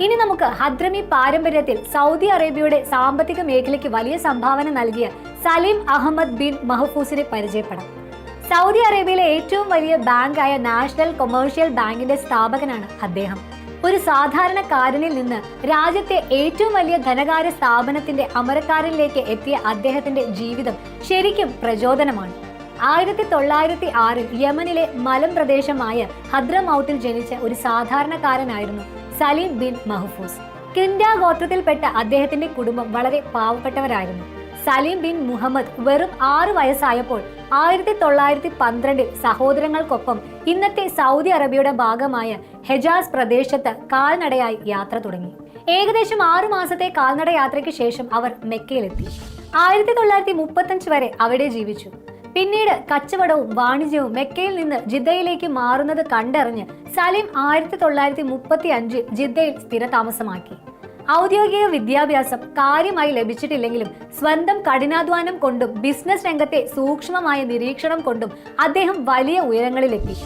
ഇനി നമുക്ക് ഹദ്രമി പാരമ്പര്യത്തിൽ സൗദി അറേബ്യയുടെ സാമ്പത്തിക മേഖലയ്ക്ക് വലിയ സംഭാവന നൽകിയ സലീം അഹമ്മദ് ബിൻ മഹഫൂസിനെ പരിചയപ്പെടാം. സൗദി അറേബ്യയിലെ ഏറ്റവും വലിയ ബാങ്കായ നാഷണൽ കൊമേഴ്ഷ്യൽ ബാങ്കിന്റെ സ്ഥാപകനാണ് അദ്ദേഹം. ഒരു സാധാരണക്കാരനിൽ നിന്ന് രാജ്യത്തെ ഏറ്റവും വലിയ ധനകാര്യ സ്ഥാപനത്തിന്റെ അമരക്കാരനിലേക്ക് എത്തിയ അദ്ദേഹത്തിന്റെ ജീവിതം ശരിക്കും പ്രചോദനമാണ്. ആയിരത്തി തൊള്ളായിരത്തി ആറിൽ യമനിലെ മലം പ്രദേശമായ ഹദ്രമൌത്തിൽ ജനിച്ച ഒരു സാധാരണക്കാരനായിരുന്നു സലീം ബിൻ മഹഫൂസ്. കിൻഡ ഗോത്രത്തിൽപ്പെട്ട അദ്ദേഹത്തിന്റെ കുടുംബം വളരെ പാവപ്പെട്ടവരായിരുന്നു. സലീം ബിൻ മുഹമ്മദ് വെറും ആറ് വയസ്സായപ്പോൾ ആയിരത്തി തൊള്ളായിരത്തി പന്ത്രണ്ടിൽ സഹോദരങ്ങൾക്കൊപ്പം ഇന്നത്തെ സൗദി അറേബ്യയുടെ ഭാഗമായ ഹെജാസ് പ്രദേശത്ത് കാൽനടയായി യാത്ര തുടങ്ങി. ഏകദേശം ആറു മാസത്തെ കാൽനട യാത്രയ്ക്ക് ശേഷം അവർ മെക്കയിലെത്തി. ആയിരത്തി തൊള്ളായിരത്തി മുപ്പത്തഞ്ച് വരെ അവിടെ ജീവിച്ചു. പിന്നീട് കച്ചവടവും വാണിജ്യവും മെക്കയിൽ നിന്ന് ജിദ്ദയിലേക്ക് മാറുന്നത് കണ്ടറിഞ്ഞ് സലീം ആയിരത്തി തൊള്ളായിരത്തി മുപ്പത്തി അഞ്ചിൽ ജിദ്ദയിൽ സ്ഥിരതാമസമാക്കി. ഔദ്യോഗിക വിദ്യാഭ്യാസം കാര്യമായി ലഭിച്ചിട്ടില്ലെങ്കിലും സ്വന്തം കഠിനാധ്വാനം കൊണ്ടും ബിസിനസ് രംഗത്തെ സൂക്ഷ്മമായ നിരീക്ഷണം കൊണ്ടും അദ്ദേഹം വലിയ ഉയരങ്ങളിലെത്തി.